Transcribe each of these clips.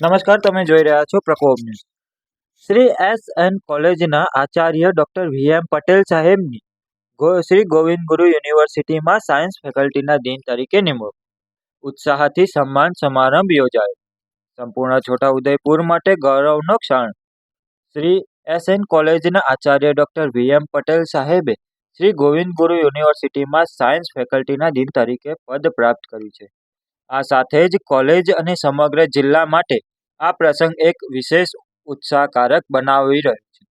નમસ્કાર, તમે જોઈ રહ્યા છો Prakop news. Shri S N કોલેજના આચાર્ય ડૉક્ટર વી એમ પટેલ સાહેબની શ્રી ગોવિંદ ગુરુ યુનિવર્સિટીમાં સાયન્સ ફેકલ્ટીના દિન તરીકે નિમણૂક. ઉત્સાહથી સન્માન સમારંભ યોજાયો. સંપૂર્ણ છોટા ઉદયપુર માટે ગૌરવનો ક્ષણ. શ્રી એસ એન કોલેજના આચાર્ય ડૉક્ટર વી એમ પટેલ સાહેબે શ્રી ગોવિંદ ગુરુ યુનિવર્સિટીમાં સાયન્સ ફેકલ્ટીના દિન તરીકે પદ પ્રાપ્ત કર્યું છે. આ સાથે જ કોલેજ અને સમગ્ર જિલ્લા માટે આ પ્રસંગ એક વિશેષ ઉત્સાહકારક બનાવી રહ્યો છે.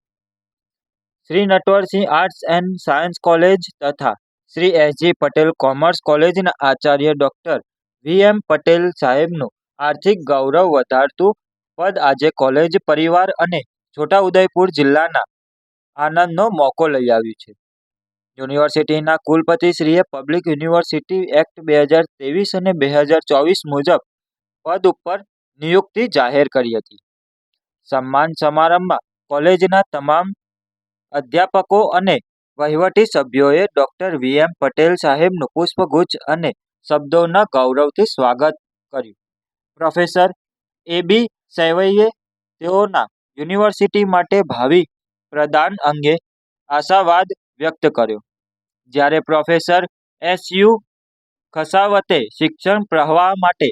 Shri Natwarsinh arts and science college તથા શ્રી એસજી પટેલ કોમર્સ કોલેજના આચાર્ય ડૉક્ટર વી એમ પટેલ સાહેબનું આર્થિક ગૌરવ વધારતું પદ આજે કોલેજ પરિવાર અને છોટાઉદેપુર જિલ્લાના આનંદનો મોકો લઈ આવ્યું છે. યુનિવર્સિટીના કુલપતિશ્રીએ પબ્લિક યુનિવર્સિટી એક્ટ બે હજાર ત્રેવીસ અને બે હજાર ચોવીસ મુજબ પદ ઉપર નિયુક્તિ જાહેર કરી હતી. સન્માન સમારંભમાં કોલેજના તમામ અધ્યાપકો અને વહીવટી સભ્યોએ ડૉક્ટર વી એમ પટેલ સાહેબનું પુષ્પગુચ્છ અને શબ્દોના ગૌરવથી સ્વાગત કર્યું. પ્રોફેસર એ બી સૈવૈયે તેઓના યુનિવર્સિટી માટે ભાવિ પ્રદાન અંગે આશાવાદ વ્યક્ત કર્યો. જ્યારે પ્રોફેસર એસ યુ ખસાવતે શિક્ષણ પ્રવાહ માટે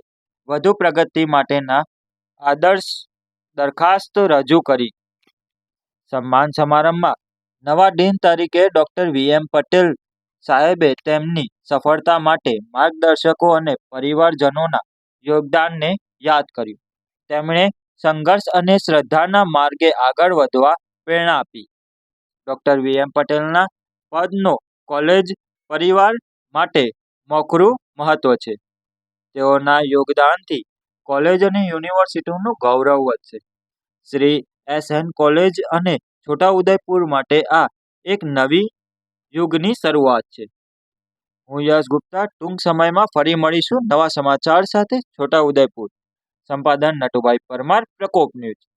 વધુ પ્રગતિ માટેના આદર્શ દરખાસ્ત રજૂ કરી. સન્માન સમારંભમાં નવા ડીન તરીકે ડૉક્ટર વી એમ પટેલ સાહેબે તેમની સફળતા માટે માર્ગદર્શકો અને પરિવારજનોના યોગદાનને યાદ કર્યું. તેમણે સંઘર્ષ અને શ્રદ્ધાના માર્ગે આગળ વધવા પ્રેરણા આપી. ડૉક્ટર વી એમ પટેલના પદનો કોલેજ પરિવાર માટે મોખરું મહત્વ છે. તેઓના યોગદાનથી કોલેજ અને યુનિવર્સિટીનું ગૌરવ વધશે. શ્રી એસ એન કોલેજ અને છોટાઉદેપુર માટે આ એક નવી યુગની શરૂઆત છે. હું યશ ગુપ્તા, ટૂંક સમયમાં ફરી મળીશું નવા સમાચાર સાથે છોટાઉદેપુર. સંપાદન Natubhai Parmar, Prakop news.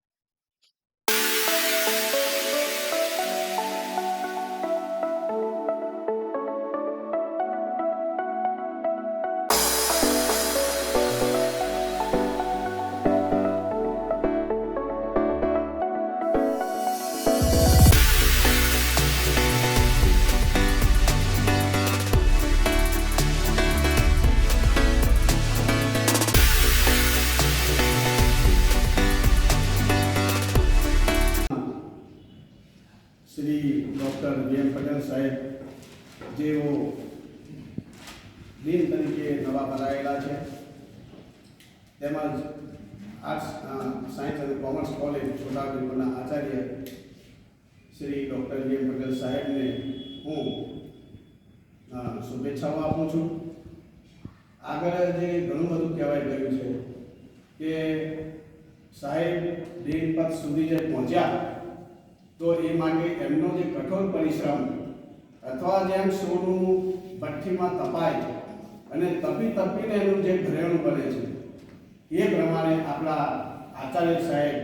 Shri doctor V M Patel સાહેબ, જેઓ ડીન તરીકે નવા ભરાયેલા છે. તેમજ આર્ટ્સ સાયન્સ અને કોમર્સ કોલેજ છોટાઉદેપુરના Acharya Shri doctor V M Patel સાહેબને હું શુભેચ્છાઓ આપું છું. આગળ જે ઘણું બધું કહેવાય ગયું છે કે સાહેબ ડીન પદ સુધી જે પહોંચ્યા તો એ માટે એમનો જે કઠોર પરિશ્રમ અથવા જેમ સોનું ભઠ્ઠીમાં તપાય અને તપી તપીને એનું જે ઘરેણું બને છે, એ પ્રમાણે આપણા આચાર્ય સાહેબ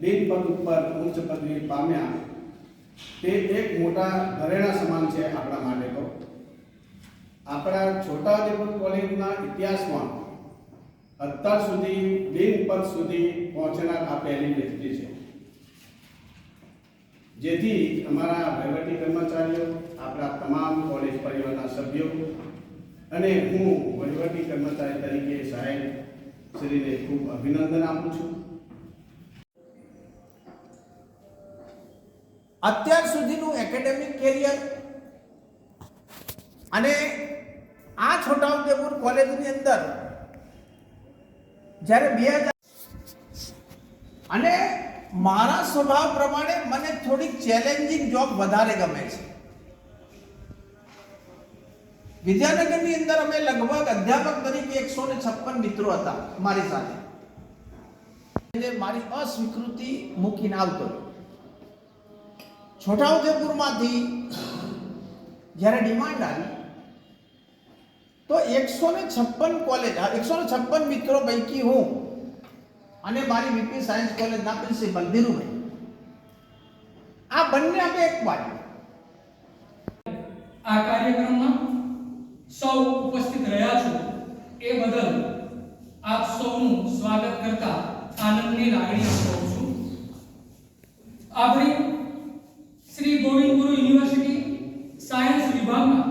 દિન પદ ઉપર ઉચ્ચ પદવી પામ્યા. તે એક મોટા ઘરેણા સમાન છે આપણા માટે તો. આપણા છોટાઉદેપુર કોલેજના ઇતિહાસમાં અત્યાર સુધી દિન પદ સુધી પહોંચનાર આ પહેલી વ્યક્તિ છે. જેથી અમારા વહીવટી કર્મચારીઓ, આપણા તમામ કોલેજ પરિવારના સભ્યો અને હું વહીવટી કર્મચારી તરીકે સાહેબ શ્રીને ખૂબ અભિનંદન આપું છું. અત્યાર સુધીનું એકેડેમિક કેરિયર અને આ છોટાઉદેપુર કોલેજની અંદર જ્યારે બે હજાર અને મારા સ્વભાવ પ્રમાણે મને થોડીક ચેલેન્જિંગ જોબ વધારે ગમે છે વિદ્યાનગરની અંદર અમે લગભગ અધ્યાપક તરીકે એકસો ને છપ્પન મિત્રો હતા મારી સાથે એટલે મારી અસ્વીકૃતિ મૂકીને આવતો. છોટાઉદેપુરમાંથી જ્યારે ડિમાન્ડ આવી, તો એકસો ને છપ્પન કોલેજ એકસો ને છપ્પન મિત્રો પૈકી હું અને મારી વીપી સાયન્સ કોલેજના પ્રિન્સિપલ ધીરુભાઈ. આ બંને અમે એક બાજુ આ કાર્યક્રમમાં સૌ ઉપસ્થિત રહ્યા છો એ બદલ આપ સૌનું સ્વાગત કરતા આનંદની લાગણી અનુભવું છું. આપણી શ્રી ગોવિંદ ગુરુ યુનિવર્સિટી સાયન્સ વિભાગમાં